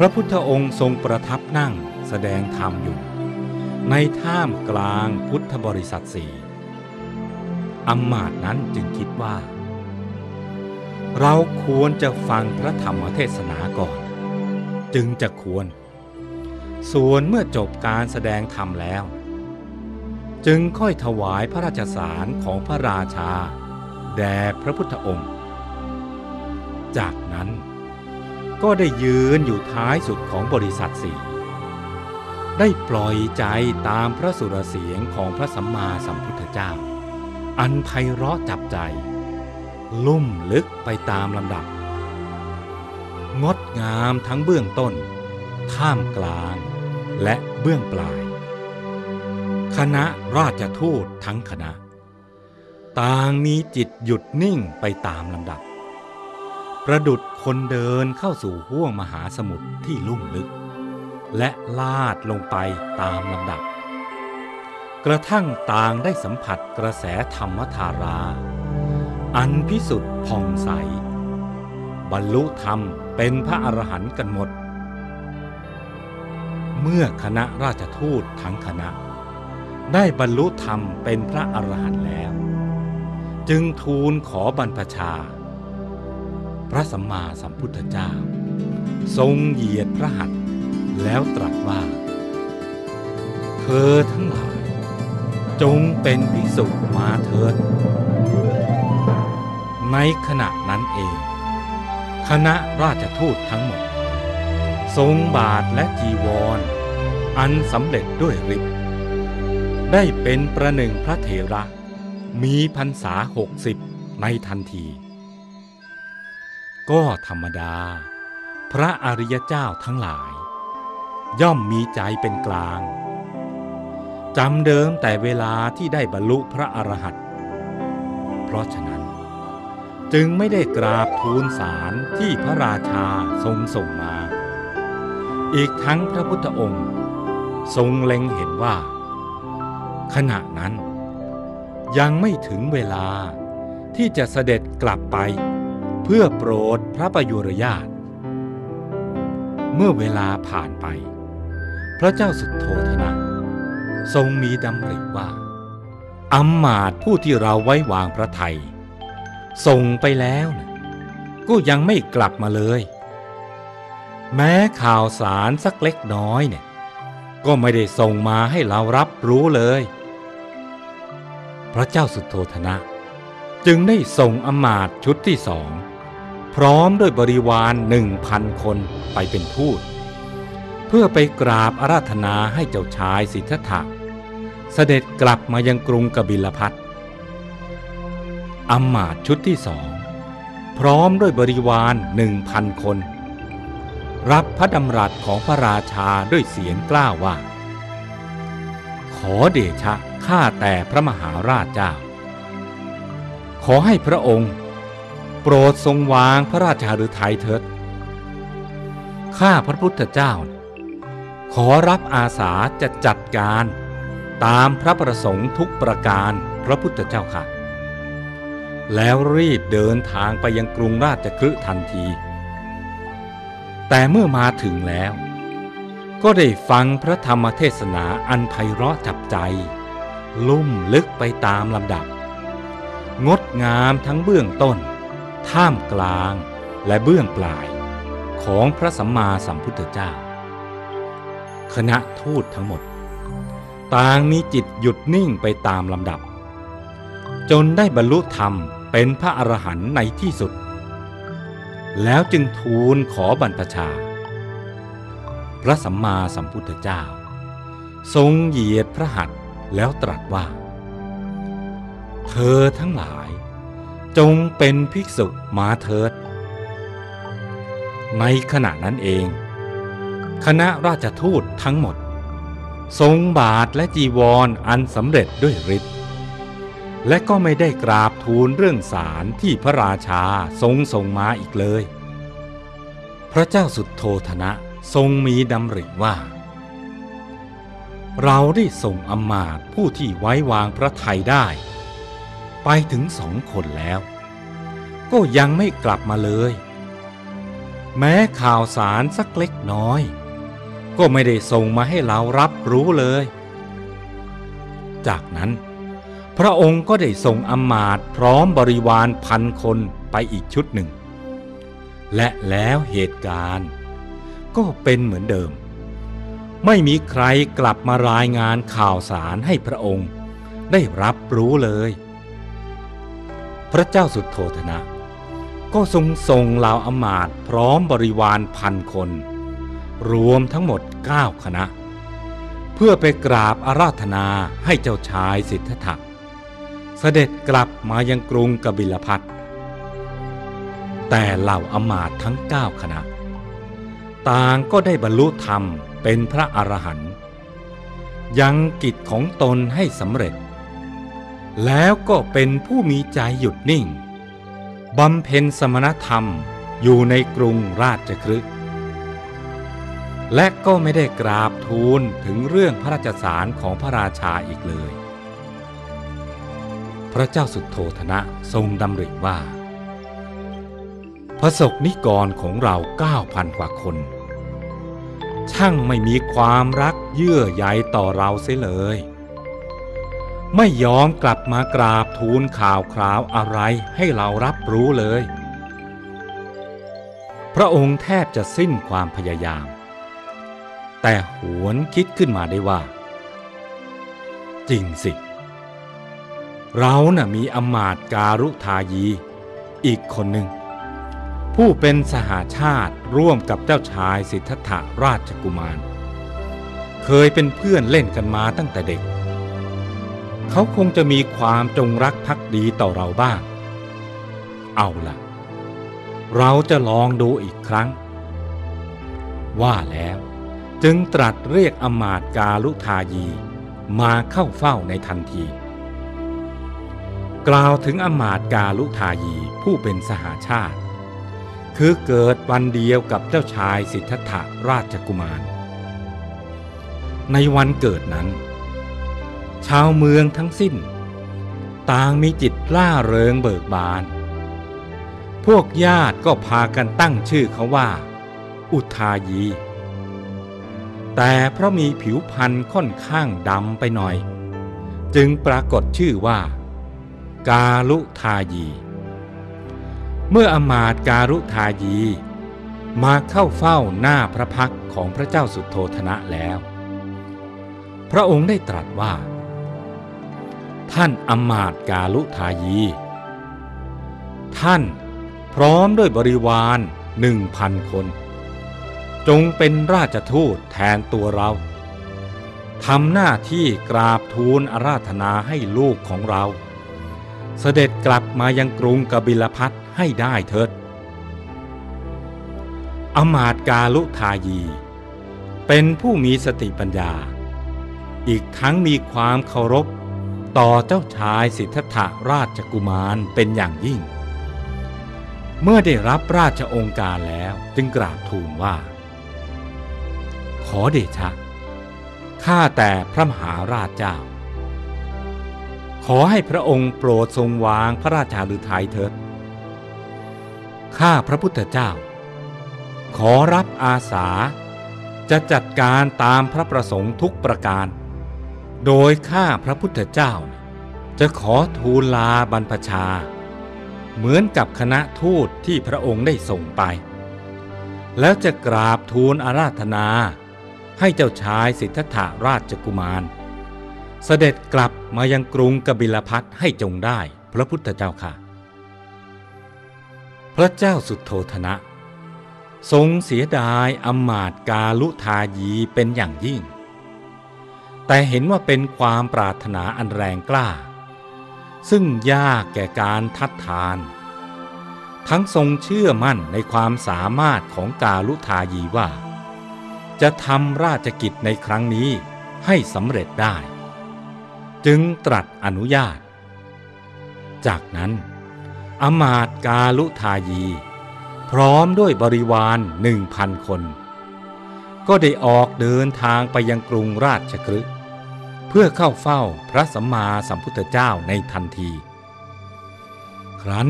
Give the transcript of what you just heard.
พระพุทธองค์ทรงประทับนั่งแสดงธรรมอยู่ ในท่ามกลางพุทธบริษัทสี่อำมาตย์นั้นจึงคิดว่า เราควรจะฟังพระธรรมเทศนาก่อน จึงจะควร ส่วนเมื่อจบการแสดงธรรมแล้ว จึงค่อยถวายพระราชสารของพระราชา แด่พระพุทธองค์ จากนั้น ก็ได้ยืนอยู่ท้ายสุดของบริษัทสี่ได้ปล่อยใจตามพระสุรเสียงของพระสัมมาสัมพุทธเจ้า อันไพเราะจับใจ ลุ่มลึกไปตามลำดับ งดงามทั้งเบื้องต้น ท่ามกลาง และเบื้องปลาย คณะราชทูตทั้งคณะ ต่างมีจิตหยุดนิ่งไปตามลำดับ ประดุดคนเดินเข้าสู่ห้วงมหาสมุทรที่ลุ่มลึก และลาดลงไปตามลำดับ กระทั่งต่างได้สัมผัสกระแสธรรมธารา อันพิสุทธิ์ผ่องใส บรรลุธรรมเป็นพระอรหันต์กันหมด เมื่อคณะราชทูตทั้งคณะ ได้บรรลุธรรมเป็นพระอรหันต์แล้ว จึงทูลขอบรรพชา พระสัมมาสัมพุทธเจ้า ทรงเหยียดพระหัตถ์แล้วตรัสว่า เธอทั้งหลาย จงเป็นภิกษุมาเถิด ในขณะนั้นเอง คณะราชทูตทั้งหมด ทรงบาทและจีวรอันสำเร็จด้วยฤทธิ์ได้เป็นประหนึ่งพระเถระมีพรรษาหกสิบในทันที ก็ธรรมดา พระอริยเจ้าทั้งหลาย ย่อมมีใจเป็นกลางจำเดิมแต่เวลาที่ได้บรรลุพระอรหันต์เพราะฉะนั้น จึงไม่ได้กราบทูลสารที่พระราชาทรงส่งมา อีกทั้งพระพุทธองค์ ทรงเล็งเห็นว่า ขณะนั้น ยังไม่ถึงเวลาที่จะเสด็จกลับไป เพื่อโปรดพระประยุรญาตเมื่อเวลาผ่านไป พระเจ้าสุดโทธนะทรงมีดำริว่าอำมาตผู้ที่เราไว้วางพระไทยส่งไปแล้วนะก็ยังไม่กลับมาเลย แม้ข่าวสารสักเล็กน้อยเนี่ย ก็ไม่ได้ส่งมาให้เรารับรู้เลย พระเจ้าสุดโทธนะ จึงได้ส่งอมาตชุดที่สอง พร้อมด้วยบริวารหนึ่งพันคนไปเป็นทูต เพื่อไปกราบอาราธนาให้เจ้าชายสิทธัตถะเสด็จกลับมายังกรุงกบิลพัทอำมาตชุดที่สอง พร้อมด้วยบริวารหนึ่งพันคน รับพระดำรัสของพระราชาด้วยเสียงกล้าว่า ขอเดชะข้าแต่พระมหาราชเจ้า ขอให้พระองค์ ปรดทรงวางพระราชาฤทัยเถิด ข้าพระพุทธเจ้า ขอรับอาสาจะจัดการตามพระประสงค์ทุกประการพระพุทธเจ้าค่ะ แล้วรีบเดินทางไปยังกรุงราชคฤห์ทันที แต่เมื่อมาถึงแล้ว ก็ได้ฟังพระธรรมเทศนาอันไพเราะจับใจ ลุ่มลึกไปตามลำดับ งดงามทั้งเบื้องต้น ท่ามกลางและเบื้องปลายของพระสัมมาสัมพุทธเจ้า คณะทูตทั้งหมด ต่างมีจิตหยุดนิ่งไปตามลำดับ จนได้บรรลุธรรมเป็นพระอรหันต์ในที่สุด แล้วจึงทูลขอบรรพชา พระสัมมาสัมพุทธเจ้า ทรงเหยียดพระหัตถ์แล้วตรัสว่า เธอทั้งหลาย จงเป็นภิกษุมาเถิด ในขณะนั้นเอง คณะราชทูตทั้งหมด ทรงบาทและจีวรออันสำเร็จด้วยฤทธิ์และก็ไม่ได้กราบทูลเรื่องสารที่พระราชาทรงส่งมาอีกเลย พระเจ้าสุดโทธนะทรงมีดำริว่า เราได้ส่งอมาตผู้ที่ไว้วางพระไทยได้ ไปถึงสองคนแล้ว ก็ยังไม่กลับมาเลย แม้ข่าวสารสักเล็กน้อย ก็ไม่ได้ส่งมาให้เรารับรู้เลย จากนั้น พระองค์ก็ได้ส่งอำมาตพร้อมบริวารพันคนไปอีกชุดหนึ่ง และแล้วเหตุการณ์ก็เป็นเหมือนเดิม ไม่มีใครกลับมารายงานข่าวสารให้พระองค์ได้รับรู้เลย พระเจ้าสุดโทธนะ ก็ทรงส่งเหล่าอมาตพร้อมบริวารพันคน รวมทั้งหมด 9 คณะ เพื่อไปกราบอาราธนาให้เจ้าชายสิทธัตถะเสด็จกลับมายังกรุงกบิลพัทแต่เหล่าอมาตทั้ง 9 คณะ ต่างก็ได้บรรลุธรรมเป็นพระอรหันต์ยังกิจของตนให้สำเร็จ แล้วก็เป็นผู้มีใจหยุดนิ่งบำเพ็ญสมณธรรมอยู่ในกรุงราชคฤห์และก็ไม่ได้กราบทูลถึงเรื่องพระราชสารของพระราชาอีกเลย พระเจ้าสุดโทธนะทรงดำริว่า พระศกนิกรของเราเก้าพันกว่าคน ช่างไม่มีความรักเยื่อใยต่อเราเสียเลย ไม่ยอมกลับมากราบทูลข่าวคราวอะไรให้เรารับรู้เลย พระองค์แทบจะสิ้นความพยายาม แต่หวนคิดขึ้นมาได้ว่า จริงสิ เราน่ะมีอมาตการุทายีอีกคนหนึ่ง ผู้เป็นสหาชาติร่วมกับเจ้าชายสิทธัตถราชกุมาร เคยเป็นเพื่อนเล่นกันมาตั้งแต่เด็ก เขาคงจะมีความจงรักภักดีต่อเราบ้าง เอาล่ะ เราจะลองดูอีกครั้ง ว่าแล้วจึงตรัสเรียกอมาตกาลุทายีมาเข้าเฝ้าในทันที กล่าวถึงอมาตกาลุทายีผู้เป็นสหาชาติ คือเกิดวันเดียวกับเจ้าชายสิทธัตถราชกุมาร ในวันเกิดนั้น ชาวเมืองทั้งสิ้น ต่างมีจิตล่าเริงเบิกบาน พวกญาติก็พากันตั้งชื่อเขาว่า อุทายี แต่เพราะมีผิวพรรณค่อนข้างดำไปหน่อย จึงปรากฏชื่อว่า กาลุทายี เมื่ออมาตย์การุทายีมาเข้าเฝ้าหน้าพระพักของพระเจ้าสุโทธนะแล้ว พระองค์ได้ตรัสว่า ท่านอมาตกาลุทายี ท่านพร้อมด้วยบริวารหนึ่งพันคน จงเป็นราชทูตแทนตัวเราทำหน้าที่กราบทูลอาราธนาให้ลูกของเรา เสด็จกลับมายังกรุงกบิลพัทให้ได้เถิด อมาตกาลุทายี เป็นผู้มีสติปัญญา อีกทั้งมีความเคารพ ต่อเจ้าชายสิทธัตถราชกุมารเป็นอย่างยิ่ง เมื่อได้รับราชองค์การแล้วจึงกราบทูลว่า ขอเดชะ ข้าแต่พระมหาราชเจ้า ขอให้พระองค์โปรดทรงวางพระราชาฤทัยเถิด ข้าพระพุทธเจ้า ขอรับอาสาจะจัดการตามพระประสงค์ทุกประการ โดยข้าพระพุทธเจ้า จะขอทูลลาบรรพชา เหมือนกับคณะทูตที่พระองค์ได้ส่งไป แล้วจะกราบทูลอาราธนา ให้เจ้าชายสิทธัตถราชกุมาร เสด็จกลับมายังกรุงกบิลพัทให้จงได้พระพุทธเจ้าค่ะ พระเจ้าสุโทธนะ ทรงเสียดายอำมาตกาลุทายีเป็นอย่างยิ่งแต่เห็นว่าเป็นความปรารถนาอันแรงกล้า ซึ่งยากแก่การทัดทาน ทั้งทรงเชื่อมั่นในความสามารถของกาลุทายีว่า จะทำราชกิจในครั้งนี้ให้สำเร็จได้ จึงตรัสอนุญาต จากนั้น อมาตกาลุทายี พร้อมด้วยบริวารหนึ่งพันคน ก็ได้ออกเดินทางไปยังกรุงราชคฤห์ พื่อเข้าเฝ้าพระสัมมาสัมพุทธเจ้าในทันที ครั้น